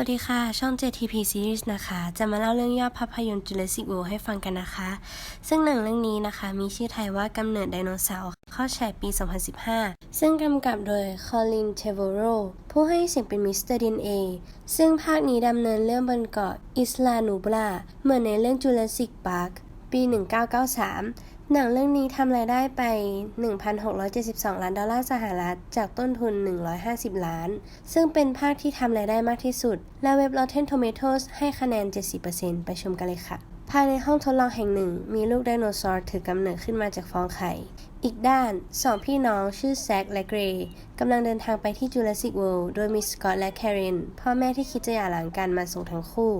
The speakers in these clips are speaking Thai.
วัสดีค่ะ ช่อง JTP Series นะคะ จะมาเล่าเรื่องย่อภาพยนตร์ Jurassic World ให้ฟังกันนะคะ ซึ่งหนังเรื่องนี้นะคะ มีชื่อไทยว่ากำเนิดไดโนเสาร์เข้าฉายปี 2015 ซึ่งกำกับโดย Colin Trevorrow ผู้ให้เสียงเป็นมิสเตอร์ดีเอซึ่งภาคนี้ดำเนินเรื่องบนเกาะอิสลานูบลาเหมือนในเรื่อง Jurassic Park ปี 1993 หนังเรื่องนี้ทำรายได้ไป 1,672 ล้านดอลลาร์สหรัฐ จากต้นทุน 150 ล้าน ซึ่งเป็นภาคที่ทำรายได้มากที่สุด และเว็บ Rotten Tomatoes ให้คะแนน 70%ไปชมกันเลยค่ะ ภายในห้องทดลองแห่งหนึ่ง มีลูกไดโนเสาร์ถือกำเนิดขึ้นมาจากฟองไข่ อีกด้านสองพี่น้องชื่อแซคและเกรย์กำลังเดินทางไปที่ Jurassic World โดยมีสกอตและแคเรนพ่อแม่ที่คิดจะหย่าร้างกันมาส่งทั้งคู่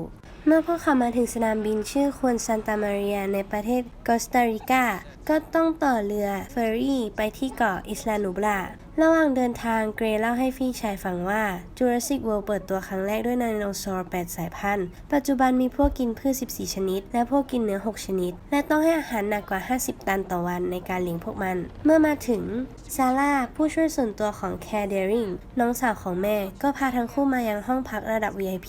เมื่อพวกเขามาถึงสนามบินชื่อควนซานตามาเรียในประเทศกอสตาริกา ก็ต้องต่อเรือเฟอร์รี่ไปที่เกาะอิสลานูบลาระหว่างเดินทางเกรย์เล่าให้พี่ชายฟังว่า Jurassic World เปิดตัวครั้งแรกด้วยไดโนเสาร์8สายพันธุ์ ปัจจุบันมีพวกกินพืช 14 ชนิด และพวกกินเนื้อ 6 ชนิด และต้องให้อาหารหนักกว่า 50 ตันต่อวันในการเลี้ยงพวกมัน เมื่อมาถึงซาร่าผู้ช่วยส่วนตัวของแคร์เดริงน้องสาวของแม่ก็พาทั้งคู่มายังห้องพักระดับ VIP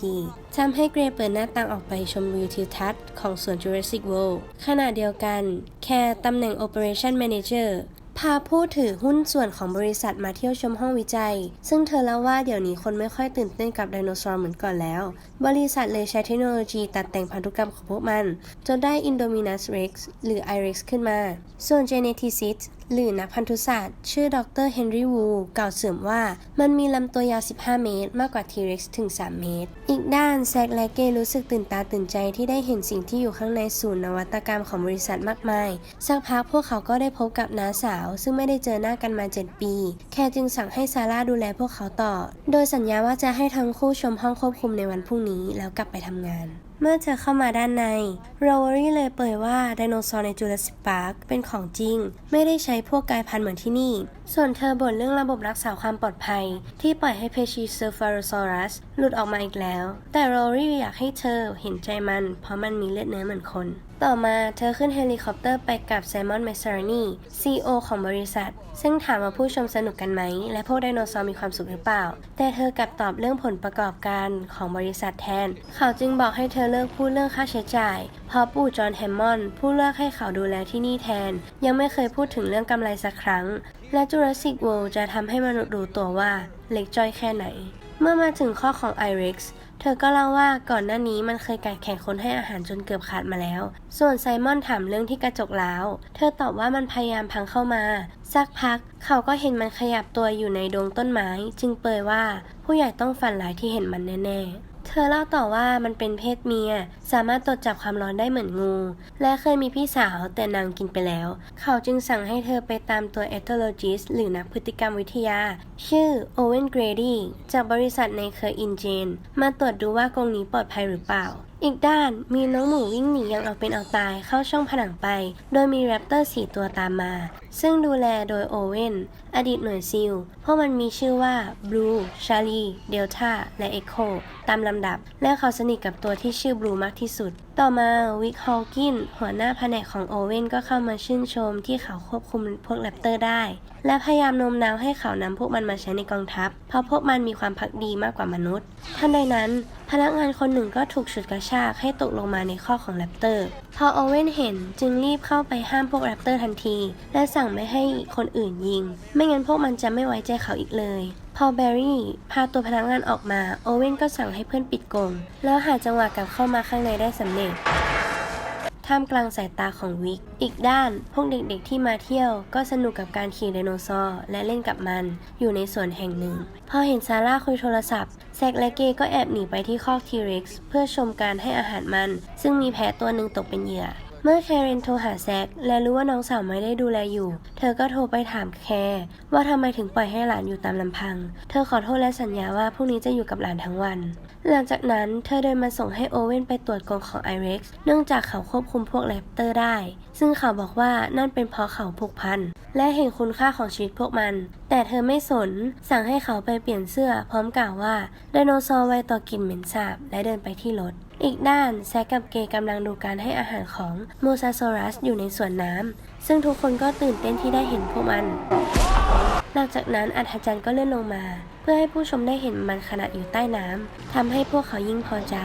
ทำให้เกรย์เปิดหน้าต่างออกไปชมวิวทิวทัศน์ของสวน Jurassic World ขณะเดียวกัน แคร์ตำแหน่ง Operation Manager พาผู้ถือหุ้นส่วนของบริษัทมาเที่ยวชมห้องวิจัย ซึ่งเธอเล่าว่าเดี๋ยวนี้คนไม่ค่อยตื่นเต้นกับไดโนเสาร์เหมือนก่อนแล้ว บริษัทเลยใช้เทคโนโลยีตัดแต่งพันธุกรรมของพวกมัน จนได้ Indominus Rex หรือ iRex ขึ้นมา ส่วน Geneticist หรือนักพันธุศาสตร์ ชื่อดรเฮนรี่วูกล่าวเสริมว่า มันมีลำตัวยาว 15 เมตร มากกว่า T-Rex ถึง 3 เมตร อีกด้านแซกและเกรู้สึกตื่นตาตื่นใจที่ได้เห็นสิ่งที่อยู่ข้างในศูนย์นวัตกรรมของบริษัทมากมาย สักพักพวกเขาก็ได้พบกับน้าสาว ซึ่งไม่ได้เจอหน้ากันมา 7 ปี แค่จึงสั่งให้ซาร่าดูแลพวกเขาต่อ โดยสัญญาว่าจะให้ทั้งคู่ชมห้องควบคุมในวันพรุ่งนี้แล้วกลับไปทำงาน เมื่อเธอเข้ามาด้านในโรเวอรี่เลยเผยว่าไดโนเสาร์ในจูราสสิกพาร์คเป็นของจริง ไม่ได้ใช้พวกกายพันธุ์เหมือนที่นี่ ส่วนเธอบ่นเรื่องระบบรักษาความปลอดภัย ที่ปล่อยให้เพชีเซอร์ฟาโรซอรัสหลุดออกมาอีกแล้ว แต่โรเวอรี่อยากให้เธอเห็นใจมัน เพราะมันมีเลือดเนื้อเหมือนคน ต่อมาเธอขึ้นเฮลิคอปเตอร์ไปกับไซมอนเมสซาร์นี CEO ของบริษัท ซึ่งถามว่าผู้ชมสนุกกันไหม และพวกไดโนเสาร์มีความสุขหรือเปล่า แต่เธอกลับตอบเรื่องผลประกอบการของบริษัทแทน เขาจึงบอกให้เธอเลิกพูดเรื่องค่าใช้จ่าย เพราะปู่จอห์นแฮมมอนผู้เลือกให้เขาดูแลที่นี่แทน ยังไม่เคยพูดถึงเรื่องกำไรสักครั้ง และ Jurassic World จะทำให้มนุษย์รู้ตัวว่าเล็กจ้อยแค่ไหน เมื่อมาถึงข้อของ iRex เธอก็เล่าว่าก่อนหน้านี้มันเคยกัดแข่งคนให้อาหารจนเกือบขาดมาแล้ว ส่วนไซมอนถามเรื่องที่กระจกล้าว เธอตอบว่ามันพยายามพังเข้ามา สักพักเขาก็เห็นมันขยับตัวอยู่ในดงต้นไม้ จึงเปยว่าผู้ใหญ่ต้องฝันร้ายที่เห็นมันแน่ๆ เธอเล่าต่อว่ามันเป็นเพศเมีย สามารถตรวจจับความร้อนได้เหมือนงู และเคยมีพี่สาวแต่นางกินไปแล้ว เขาจึงสั่งให้เธอไปตามตัว ethologist หรือนักพฤติกรรมวิทยา ชื่อโอเวนเกรดี้จากบริษัทในเคอร์ออินเจน มาตรวจดูว่ากรงนี้ปลอดภัยหรือเปล่าอีกด้านมีน้องหมูวิ่งหนีอย่างเอาเป็นเอาตายเข้าช่องผนังไป โดยมีแรปเตอร์สี่ตัวตามมา ซึ่งดูแลโดยโอเวนอดีตหน่วยซิล เพราะมันมีชื่อว่าบลูชาลีเดลต้าและเอ็กโคตามลำดับ และเขาสนิทกับตัวที่ชื่อบลูมากที่สุด ต่อมาวิกฮอลกินหัวหน้าแผนกของโอเวนก็เข้ามาชื่นชมที่เขาควบคุมพวกแรปเตอร์ได้ และพยายามโน้มน้าวให้เขานำพวกมันมาใช้ในกองทัพ เพราะพวกมันมีความพักดีมากกว่ามนุษย์ทันใดนั้น พนักงานคนหนึ่งก็ถูกฉุดกระชากให้ตกลงมาในข้อของแรปเตอร์ พอโอเวนเห็นจึงรีบเข้าไปห้ามพวกแรปเตอร์ทันที และสั่งไม่ให้คนอื่นยิง ไม่งั้นพวกมันจะไม่ไว้ใจเขาอีกเลย พอแบร์รี่พาตัวพนักงานออกมา โอเว่นก็สั่งให้เพื่อนปิดกรงแล้วหาจังหวะกลับเข้ามาข้างในได้สำเร็จท่ามกลางสายตาของวิก อีกด้าน พวกเด็กๆที่มาเที่ยว ก็สนุกกับการขี่ไดโนเสาร์และเล่นกับมัน อยู่ในสวนแห่งหนึ่ง พอเห็นซาร่าคุยโทรศัพท์ แซกและเกย์ก็แอบหนีไปที่คอกทีเร็กซ์เพื่อชมการให้อาหารมัน ซึ่งมีแพะตัวหนึ่งตกเป็นเหยื่อ เมื่อแคเรนโทรหาแซกและรู้ว่าน้องสาวไม่ได้ดูแลอยู่ เธอก็โทรไปถามแคร์ว่าทำไมถึงปล่อยให้หลานอยู่ตามลำพัง เธอขอโทษและสัญญาว่าพรุ่งนี้จะอยู่กับหลานทั้งวัน หลังจากนั้นเธอเดินมาส่งให้โอเว่นไปตรวจกรงของไอเร็กซ์เนื่องจากเขาควบคุมพวกแรปเตอร์ได้ ซึ่งเขาบอกว่านั่นเป็นเพราะเขาผูกพัน และเห็นคุณค่าของชีวิตพวกมัน แต่เธอไม่สน สั่งให้เขาไปเปลี่ยนเสื้อ พร้อมกล่าวว่าไดโนเสาร์ไวต่อกลิ่นเหม็นสาบ และเดินไปที่รถอีกด้านแซกกับเกย์กำลังดูการให้อาหารของโมซาโซรัสอยู่ในสวนน้ำ ซึ่งทุกคนก็ตื่นเต้นที่ได้เห็นพวกมัน หลังจากนั้นอัธจันทร์ก็เลื่อนลงมา เพื่อให้ผู้ชมได้เห็นมันขณะอยู่ใต้น้ำทำให้พวกเขายิ่งพอใจ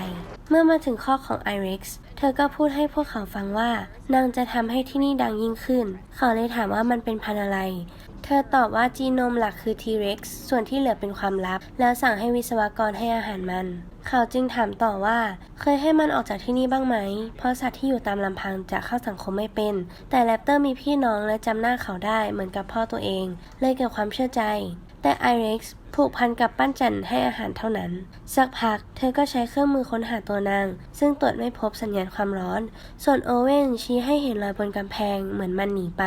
เมื่อมาถึงข้อของไอริกซ์เธอก็พูดให้พวกเขาฟังว่า นางจะทำให้ที่นี่ดังยิ่งขึ้น เขาเลยถามว่ามันเป็นพันธุ์อะไร เธอตอบว่าจีโนมหลักคือ T-Rex ส่วนที่เหลือเป็นความลับ แล้วสั่งให้วิศวกรให้อาหารมัน เขาจึงถามต่อว่า เคยให้มันออกจากที่นี่บ้างไหม เพราะสัตว์ที่อยู่ตามลำพังจะเข้าสังคมไม่เป็น แต่แรปเตอร์มีพี่น้องและจำหน้าเขาได้เหมือนกับพ่อตัวเอง เลยเกิดความเชื่อใจ แต่ไอริกซ์ผูกพันกับปั้นจันให้อาหารเท่านั้น สักพักเธอก็ใช้เครื่องมือค้นหาตัวนาง ซึ่งตรวจไม่พบสัญญาณความร้อน ส่วนโอเว่นชี้ให้เห็นรอยบนกำแพงเหมือนมันหนีไป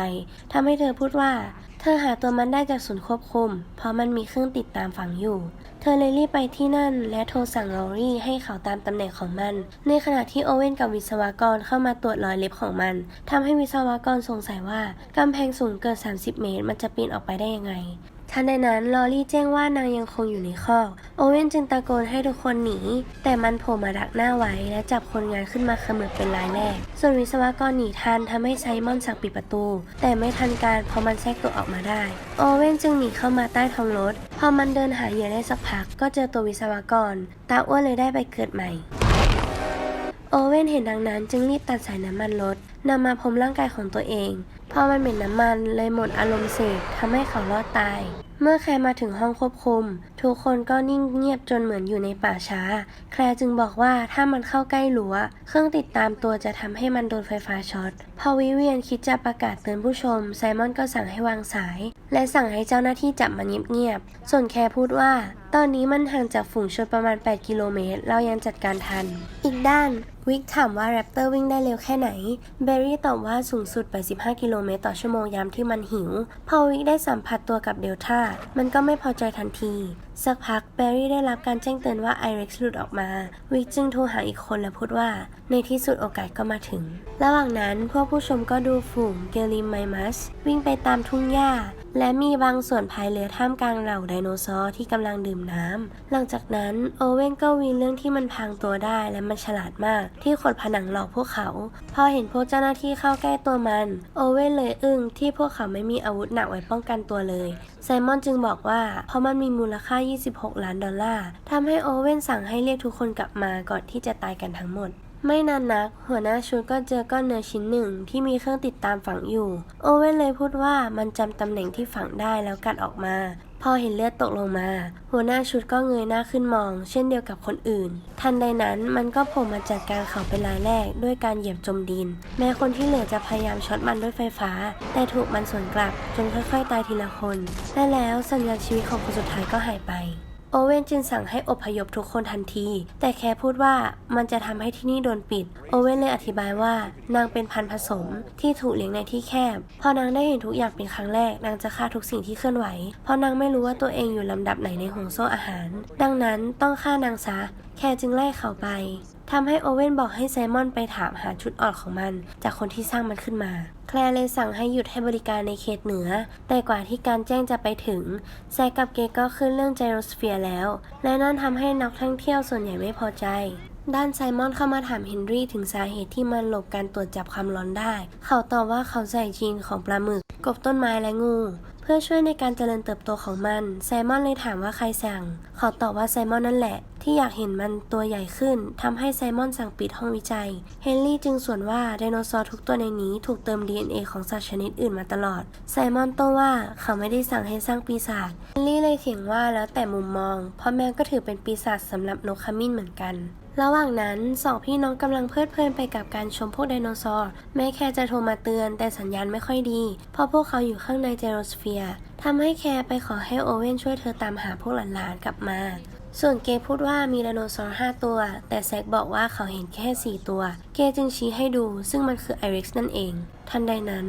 ทำให้เธอพูดว่า เธอหาตัวมันได้จากศูนย์ควบคุม เพราะมันมีเครื่องติดตามฝังอยู่ เธอเลยรีบไปที่นั่น และโทรสั่งลอรี่ให้เขาตามตำแหน่งของมัน ในขณะที่โอเว่นกับวิศวกรเข้ามาตรวจรอยเล็บของมันทำให้วิศวกรสงสัยว่ากำแพงสูงเกิน 30 เมตร มันจะปีนออกไปได้ยังไง ทันใดนั้นลอรี่แจ้งว่านางยังคงอยู่ในคอกโอเว่นจึงตะโกนให้ทุกคนหนี แต่มันโผล่มาดักหน้าไว้ และจับคนงานขึ้นมาขมือเป็นรายแรก ส่วนวิศวกรหนีทันทำให้ไซมอนสั่งปิดประตู แต่ไม่ทันการเพราะมันแทรกตัวออกมาได้ โอเว่นจึงหนีเข้ามาใต้ท้องรถ พอมันเดินหาเหยื่อได้สักพัก ก็เจอตัววิศวกร ตาอ้วนเลยได้ไปเกิดใหม่โอเว่นเห็นดังนั้นจึงรีบตัดสายน้ำมันรถนำมาพรมร่างกายของตัวเอง พอมันเหม็นน้ำมันเลยหมดอารมณ์เสพทำให้เขารอดตาย เมื่อแคร์มาถึงห้องควบคุม ทุกคนก็นิ่งเงียบจนเหมือนอยู่ในป่าช้า แคร์จึงบอกว่าถ้ามันเข้าใกล้รั้วเครื่องติดตามตัวจะทำให้มันโดนไฟฟ้าช็อต พอวิเวียนคิดจะประกาศเตือนผู้ชม ไซมอนก็สั่งให้วางสาย และสั่งให้เจ้าหน้าที่จับมันเงียบๆ ส่วนแคร์พูดว่า ตอนนี้มันห่างจากฝูงชนประมาณ 8 กิโลเมตร เรายังจัดการทัน อีกด้านวิกถามว่าแรปเตอร์วิ่งได้เร็วแค่ไหน เบอร์รี่ตอบว่าสูงสุด 85 กิโลเมตรต่อชั่วโมงยามที่มันหิว พอวิกได้สัมผัสตัวกับเดลต้ามันก็ไม่พอใจทันที สักพักเบร์รี่ได้รับการแจ้งเตือนว่าไอเร็กซ์หลุดออกมา วิกจึงโทรหาอีกคนและพูดว่า ในที่สุดโอกาสก็มาถึง ระหว่างนั้นพวกผู้ชมก็ดูฝูงเกลิมไมมัสวิ่งไปตามทุ่งหญ้า และมีบางส่วนพายเรือท่ามกลางเหล่าไดโนเสาร์ที่กำลังดื่มน้ำ หลังจากนั้นโอเว่นก็วีนเรื่องที่มันพังตัวได้และมันฉลาดมาก ที่ขดผนังหลอกพวกเขา พอเห็นพวกเจ้าหน้าที่เข้าใกล้ตัวมัน โอเว่นเลยอึ้งที่พวกเขาไม่มีอาวุธหนักไว้ป้องกันตัวเลย ไซมอนจึงบอกว่า เพราะมันมีมูลค่า 26 ล้านดอลลาร์ทำให้โอเว่นสั่งให้เรียกทุกคนกลับมาก่อนที่จะตายกันทั้งหมด ไม่นานนัก หัวหน้าชุดก็เจอก้อนเนื้อชิ้นหนึ่งที่มีเครื่องติดตามฝังอยู่ โอเว่นเลยพูดว่ามันจำตำแหน่งที่ฝังได้แล้วกัดออกมา พอเห็นเลือดตกลงมา หัวหน้าชุดก็เงยหน้าขึ้นมอง เช่นเดียวกับคนอื่น ทันใดนั้นมันก็โผล่มาจัดการเขาเป็นรายแรก ด้วยการเหยียบจมดิน แม้คนที่เหลือจะพยายามช็อตมันด้วยไฟฟ้า แต่ถูกมันสวนกลับจนค่อยๆ ตายทีละคน และแล้วสัญญาณชีวิตของคนสุดท้ายก็หายไป โอเว่นจึงสั่งให้อพยพทุกคนทันที แต่แค่พูดว่ามันจะทำให้ที่นี่โดนปิด โอเว่นเลยอธิบายว่านางเป็นพันผสมที่ถูกเลี้ยงในที่แคบ พอนางได้เห็นทุกอย่างเป็นครั้งแรก นางจะฆ่าทุกสิ่งที่เคลื่อนไหว เพราะนางไม่รู้ว่าตัวเองอยู่ลำดับไหนในห่วงโซ่อาหาร ดังนั้นต้องฆ่านางซะ แค่จึงไล่เขาไป ทำให้โอเว่นบอกให้ไซมอนไปถามหาชุดอ่อนของมัน จากคนที่สร้างมันขึ้นมา แคลร์เลยสั่งให้หยุดให้บริการในเขตเหนือ แต่กว่าที่การแจ้งจะไปถึงแซกกับเกก็ขึ้นเรื่องไจโรสเฟียร์แล้ว และนั่นทำให้นักท่องเที่ยวส่วนใหญ่ไม่พอใจด้านไซมอนเข้ามาถามเฮนรี่ถึงสาเหตุที่มันหลบการตรวจจับความร้อนได้ เขาตอบว่าเขาใส่จีนของปลาหมึก กบต้นไม้และงู เพื่อช่วยในการเจริญเติบโตของมัน ไซมอนเลยถามว่าใครสั่ง เขาตอบว่าไซมอนนั่นแหละ ที่อยากเห็นมันตัวใหญ่ขึ้นทำให้ไซมอนสั่งปิดห้องวิจัย เฮนรี่จึงส่วนว่าไดโนเสาร์ทุกตัวในนี้ถูกเติม DNA ของสัตว์ชนิดอื่นมาตลอด ไซมอนโต้ว่าเขาไม่ได้สั่งให้สร้างปีศาจ เฮนรี่เลยเถียงว่าแล้วแต่มุมมอง เพราะแมวก็ถือเป็นปีศาจสำหรับนกขมิ้นเหมือนกันระหว่างนั้นสองพี่น้องกำลังเพลิดเพลินไปกับการชมพวกไดโนเสาร์แม้แคร์จะโทรมาเตือนแต่สัญญาณไม่ค่อยดี เพราะพวกเขาอยู่ข้างในเจโรสเฟียร์ทำให้แคร์ไปขอให้โอเว่นช่วยเธอตามหาพวกหลานๆกลับมา ส่วนเกย์พูดว่ามีไดโนเสาร์5ตัว แต่แซกบอกว่าเขาเห็นแค่ 4 ตัว เกย์จึงชี้ให้ดู ซึ่งมันคือไอริกนั่นเอง ทันใดนั้น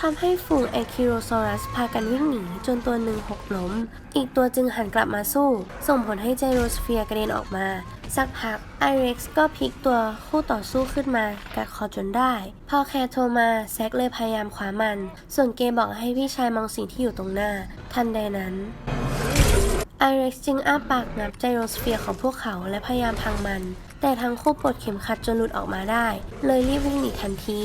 ทำให้ฝูงไอคิโรซอรัสพากันวิ่งหนี จนตัวหนึ่งหกล้ม อีกตัวจึงหันกลับมาสู้ ส่งผลให้ไจโรสเฟียร์กระเด็นออกมา สักพักไอริกซ์ก็พลิกตัวคู่ต่อสู้ขึ้นมากัดคอจนได้ พอแคร์โทรมาแซกเลยพยายามคว้ามัน ส่วนเกย์บอกให้พี่ชายมองสิ่งที่อยู่ตรงหน้า ทันใดนั้น ไอเร็กซ์จึงอ้าปากงับไจโรสเฟียร์ของพวกเขาและพยายามพังมัน แต่ทั้งคู่ปลดเข็มขัดจนหลุดออกมาได้ เลยรีบวิ่งหนีทันที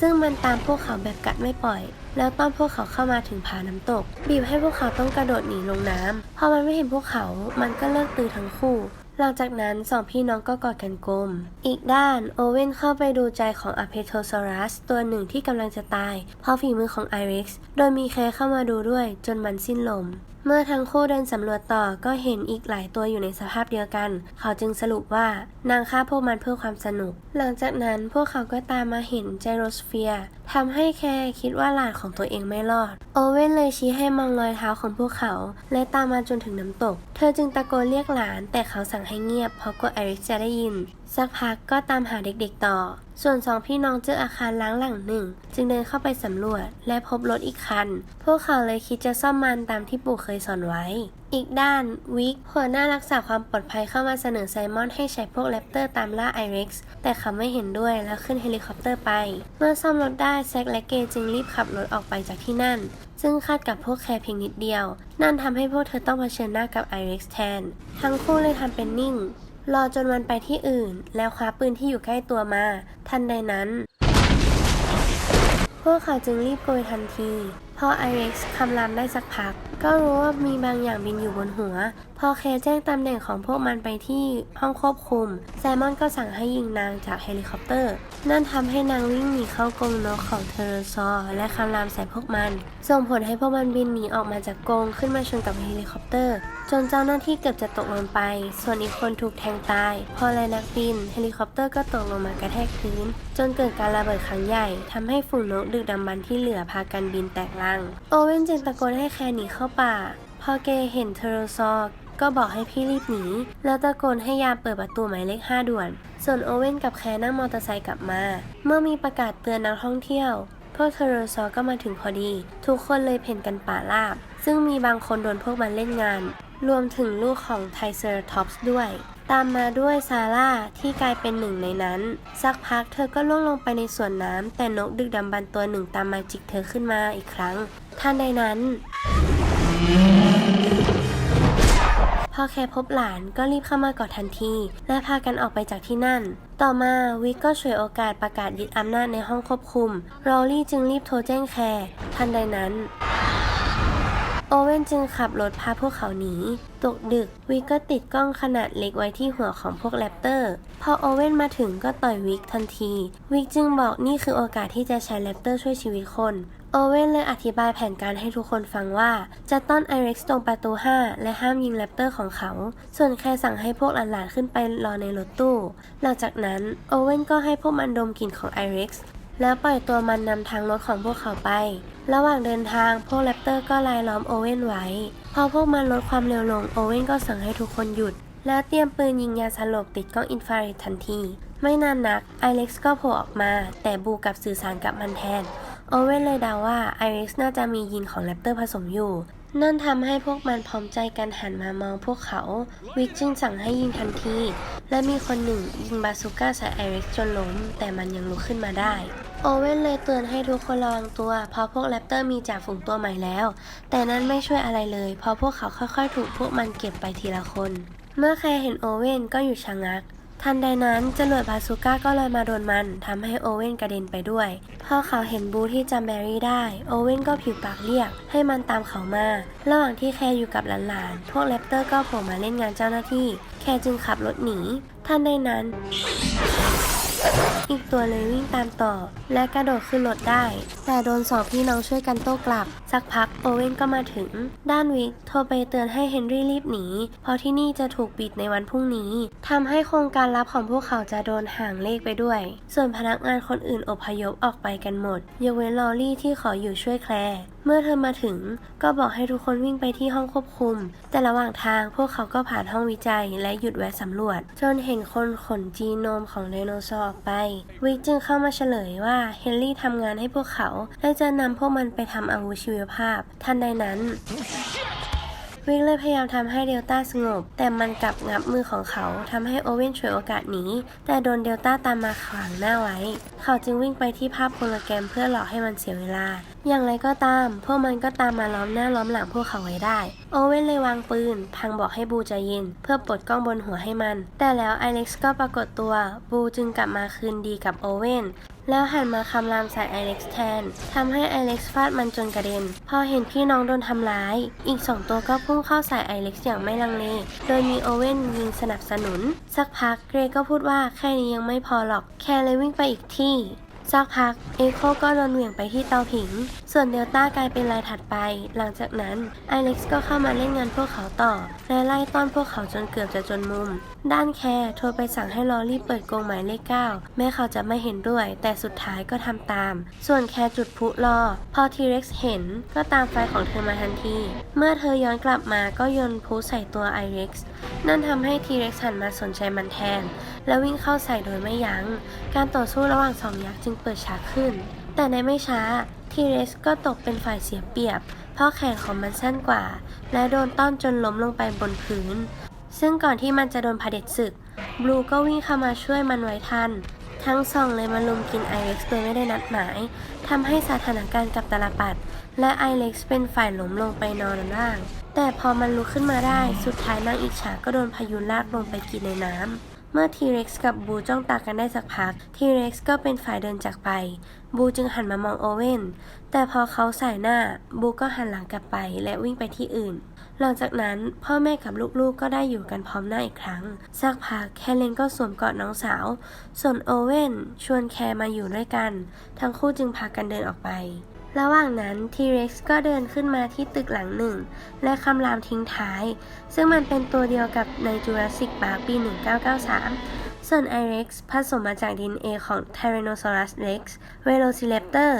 ซึ่งมันตามพวกเขาแบบกัดไม่ปล่อย แล้วตอนพวกเขาเข้ามาถึงผาน้ำตก บีบให้พวกเขาต้องกระโดดหนีลงน้ำพอมันไม่เห็นพวกเขา มันก็เลิกตือทั้งคู่หลังจากนั้นสองพี่น้องก็กอดกันกลม อีกด้านโอเว่นเข้าไปดูใจของอเพโทซอรัสตัวหนึ่งที่กำลังจะตาย เพราะฝีมือของไอริกซ์โดยมีแคร์เข้ามาดูด้วยจนมันสิ้นลม เมื่อทั้งคู่เดินสำรวจต่อก็เห็นอีกหลายตัวอยู่ในสภาพเดียวกัน เขาจึงสรุปว่านางฆ่าพวกมันเพื่อความสนุก หลังจากนั้นพวกเขาก็ตามมาเห็นไจโรสเฟียร์ ทำให้แคร์คิดว่าหลานของตัวเองไม่รอด โอเว่นเลยชี้ให้มองรอยเท้าของพวกเขา และตามมาจนถึงน้ำตก เธอจึงตะโกนเรียกหลาน แต่เขาสั่งให้เงียบเพราะกลัวไอริกจะได้ยิน สักพักก็ตามหาเด็กๆต่อ ส่วนสองพี่น้องเจออาคารล้างหลังหนึ่ง จึงเดินเข้าไปสำรวจและพบรถอีกคัน พวกเขาเลยคิดจะซ่อมมันตามที่ปู่เคยสอนไว้ อีกด้าน วิกหัวหน้ารักษาความปลอดภัยเข้ามาเสนอไซมอนให้ใช้พวกแรปเตอร์ตามล่าไอริกซ์แต่เขาไม่เห็นด้วยแล้วขึ้นเฮลิคอปเตอร์ไป เมื่อซ่อมรถได้แซกและเกจึงรีบขับรถออกไปจากที่นั่น ซึ่งคาดกับพวกแคร์เพียงนิดเดียว นั่นทำให้พวกเธอต้องเผชิญหน้ากับไอริกซ์แทน ทั้งคู่เลยทำเป็นนิ่ง รอจนวันไปที่อื่น แล้วคว้าปืนที่อยู่ใกล้ตัวมา ทันใดนั้น พวกเขาจึงรีบโกยทันที อไอริกซ์คำรามได้สักพัก ก็รู้ว่ามีบางอย่างบินอยู่บนหัว พอเคแจ้งตำแหน่งของพวกมันไปที่ห้องควบคุมไซมอนก็สั่งให้ยิงนางจากเฮลิคอปเตอร์ นั่นทำให้นางวิ่งหนีเข้ากรงนกของเทอร์ซอร์และคำรามใส่พวกมัน ส่งผลให้พวกมันบินหนีออกมาจากกรงขึ้นมาชนกับเฮลิคอปเตอร์ จนเจ้าหน้าที่เกือบจะตกลงไป ส่วนอีกคนถูกแทงตาย พอไลนักบิน เฮลิคอปเตอร์ก็ตกลงมากระแทกพื้น จนเกิดการระเบิดครั้งใหญ่ทำให้ฝูงนกดึกดำบรรพ์ที่เหลือพากันบินแตกลังโอเว่นจึงตะโกนให้แคร์หนีเข้าป่า พอเกเห็นเทอร์ซอร์ก็บอกให้พี่รีบหนี แล้วตะโกนให้ยามเปิดประตูหมายเลข5ด่วน ส่วนโอเว่นกับแคร์นั่งมอเตอร์ไซค์กลับมา เมื่อมีประกาศเตือนนักท่องเที่ยวพวกเทอร์ซอร์ก็มาถึงพอดี ทุกคนเลยเพ่นกันป่าราบ ซึ่งมีบางคนโดนพวกมันเล่นงาน รวมถึงลูกของไทเซอร์ท็อปส์ด้วย ตามมาด้วยซาร่าที่กลายเป็นหนึ่งในนั้น สักพักเธอก็ล่วงลงไปในสวนน้ำแต่นกดึกดำบรรพ์ตัวหนึ่งตามมาจิกเธอขึ้นมาอีกครั้งทันใดนั้น พอแครพบหลานก็รีบเข้ามากอดทันที และพากันออกไปจากที่นั่น ต่อมาวิกก็ฉวยโอกาสประกาศยึดอำนาจในห้องควบคุม รอลลี่จึงรีบโทรแจ้งแคร์ทันใดนั้น โอเว่นจึงขับรถพาพวกเขาหนี ตกดึกวิกก็ติดกล้องขนาดเล็กไว้ที่หัวของพวกแรปเตอร์ พอโอเว่นมาถึงก็ต่อยวิกทันที วิกจึงบอกนี่คือโอกาสที่จะใช้แรปเตอร์ช่วยชีวิตคน โอเว่นเลยอธิบายแผนการให้ทุกคนฟังว่า จะต้อนไอริกซ์ตรงประตู 5 และห้ามยิงแรปเตอร์ของเขา ส่วนแคร์สั่งให้พวกหลานๆขึ้นไปรอในรถตู้ หลังจากนั้นโอเว่นก็ให้พวกมันดมกลิ่นของไอริกซ์ แล้วปล่อยตัวมันนำทางรถของพวกเขาไป ระหว่างเดินทางพวกแรปเตอร์ก็ลายล้อมโอเว่นไว้ พอพวกมันลดความเร็วลงโอเว่นก็สั่งให้ทุกคนหยุด แล้วเตรียมปืนยิงยาสลบติดกล้องอินฟราเรดทันที ไม่นานนักไอเล็กซ์ก็โผล่ออกมา แต่บูกับสื่อสารกับมันแทน โอเว่นเลยเดาว่าไอริกซ์น่าจะมียีนของแรปเตอร์ผสมอยู่นั่นทำให้พวกมันพร้อมใจกันหันมามองพวกเขา วิกจึงสั่งให้ยิงทันที และมีคนหนึ่งยิงบาซูก้าใส่ไอริกซ์จนล้ม แต่มันยังลุกขึ้นมาได้ โอเว่นเลยเตือนให้ทุกคนระวังตัว เพราะพวกแรปเตอร์มีจ่าฝูงตัวใหม่แล้ว แต่นั้นไม่ช่วยอะไรเลย เพราะพวกเขาค่อยๆ ถูกพวกมันเก็บไปทีละคน เมื่อใครเห็นโอเว่นก็หยุดชะงัก ทันใดนั้นจรวดบาซูก้าก็ลอยมาโดนมันทำให้โอเว่นกระเด็นไปด้วย พอเขาเห็นบูที่จำแบรี่ได้ โอเว่นก็ผิวปากเรียก ให้มันตามเขามา ระหว่างที่แคร์อยู่กับหลานๆ พวกแรปเตอร์ก็โผล่มาเล่นงานเจ้าหน้าที่ แคร์จึงขับรถหนี ทันใดนั้น อีกตัวเลยวิ่งตามต่อ และกระโดดขึ้นรถได้ แต่โดนสองพี่น้องช่วยกันโต้กลับ สักพักโอเว่นก็มาถึง ด้านวิกโทรไปเตือนให้เฮนรี่รีบหนี เพราะที่นี่จะถูกปิดในวันพรุ่งนี้ทำให้โครงการลับของพวกเขาจะโดนห่างเลขไปด้วย ส่วนพนักงานคนอื่นอพยพออกไปกันหมดยกเว้นลอรี่ที่ขออยู่ช่วยแคลร์เมื่อเธอมาถึงก็บอกให้ทุกคนวิ่งไปที่ห้องควบคุม แต่ระหว่างทางพวกเขาก็ผ่านห้องวิจัยและหยุดแวะสำรวจ จนเห็นคนขนจีโนมของไดโนเสาร์ออกไป วิกจึงเข้ามาเฉลยว่าเฮนรี่ทำงานให้พวกเขา และจะนำพวกมันไปทำอาวุธชีวภาพ ทันใดนั้นวิกเลยพยายามทำให้เดลต้าสงบ แต่มันกลับงับมือของเขาทำให้โอเว่นฉวยโอกาสหนีแต่โดนเดลต้าตามมาขวางหน้าไว้ เขาจึงวิ่งไปที่ภาพโฮโลแกรมเพื่อหลอกให้มันเสียเวลา อย่างไรก็ตาม พวกมันก็ตามมาล้อมหน้าล้อมหลังพวกเขาไว้ได้ โอเว่นเลยวางปืน พังบอกให้บูใจเย็น เพื่อปลดกล้องบนหัวให้มัน แต่แล้วไอเล็กซ์ก็ปรากฏตัว บูจึงกลับมาคืนดีกับโอเว่นแล้วหันมาคำรามใส่ไอเล็กซ์แทน ทำให้ไอเล็กซ์ฟาดมันจนกระเด็น พอเห็นพี่น้องโดนทำร้าย อีกสองตัวก็พุ่งเข้าใส่ไอเล็กซ์อย่างไม่ลังเล โดยมีโอเว่นยิงสนับสนุน สักพักเกรก็พูดว่าแค่นี้ยังไม่พอหรอก แค่เลยวิ่งไปอีกที่ สักพักเอโคก็โดนเหวี่ยงไปที่เตาผิง ส่วนเดลต้ากลายเป็นรายถัดไป หลังจากนั้นไอเล็กซ์ก็เข้ามาเล่นงานพวกเขาต่อและไล่ต้อนพวกเขาจนเกือบจะจนมุม ด้านแคร์โทรไปสั่งให้ลอรี่เปิดกรงหมายเลขเก้าแม้เขาจะไม่เห็นด้วย แต่สุดท้ายก็ทำตาม ส่วนแคร์จุดพลุรอ พอทีเร็กซ์เห็นก็ตามไฟของเธอมาทันที เมื่อเธอย้อนกลับมาก็โยนพลุใส่ตัวไอเร็กซ์นั่นทำให้ทีเร็กซ์หันมาสนใจมันแทน และวิ่งเข้าใส่โดยไม่ยัง้ง การต่อสู้ระหว่างสองยักษ์จึงเปิดฉากขึ้น แต่ในไม่ช้าทีเรสก็ตกเป็นฝ่ายเสียเปรียบ เพราะแขนของมันสั้นกว่า และโดนต้อนจนล้มลงไปบนพื้น ซึ่งก่อนที่มันจะโดนเผด็จศึก บลูก็วิ่งเข้ามาช่วยมันไว้ทัน ทั้งสองเลยมาลุมกินไอเล็กซ์โดยไม่ได้นัดหมาย ทำให้สถานการณ์กับตาลปัด และไอเล็กซ์เป็นฝ่ายล้มลงไปนอนล่าง แต่พอมันลุกขึ้นมาได้ สุดท้ายนางอิจฉาก็โดนพายุลากลงไปกินในน้ำเมื่อทีเร็กซ์กับบูจ้องตากันได้สักพัก ทีเร็กซ์ก็เป็นฝ่ายเดินจากไป บูจึงหันมามองโอเว่น แต่พอเขาสายหน้า บูก็หันหลังกลับไปและวิ่งไปที่อื่น หลังจากนั้นพ่อแม่กับลูกๆก็ได้อยู่กันพร้อมหน้าอีกครั้ง สักพักแคเลนก็สวมกอดน้องสาว ส่วนโอเว่นชวนแคร์มาอยู่ด้วยกัน ทั้งคู่จึงพากันเดินออกไประหว่างนั้นทีเร็กซ์ก็เดินขึ้นมาที่ตึกหลังหนึ่ง และคำรามทิ้งท้าย ซึ่งมันเป็นตัวเดียวกับในจูราสสิกปาร์คปี 1993 ส่วน i-Rex ผสมมาจาก DNA ของ Tyrannosaurus Rex Velociraptor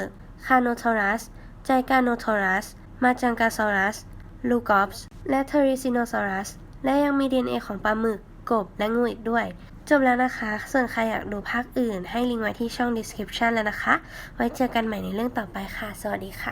ลูกอฟส์และเทอริซิโนซอรัส และยังมี DNA ของปลาหมึก กบ และงูอีกด้วย จบแล้วนะคะ ส่วนใครอยากดูภาคอื่น ให้ลิงก์ไว้ที่ช่อง description แล้วนะคะ ไว้เจอกันใหม่ในเรื่องต่อไปค่ะ สวัสดีค่ะ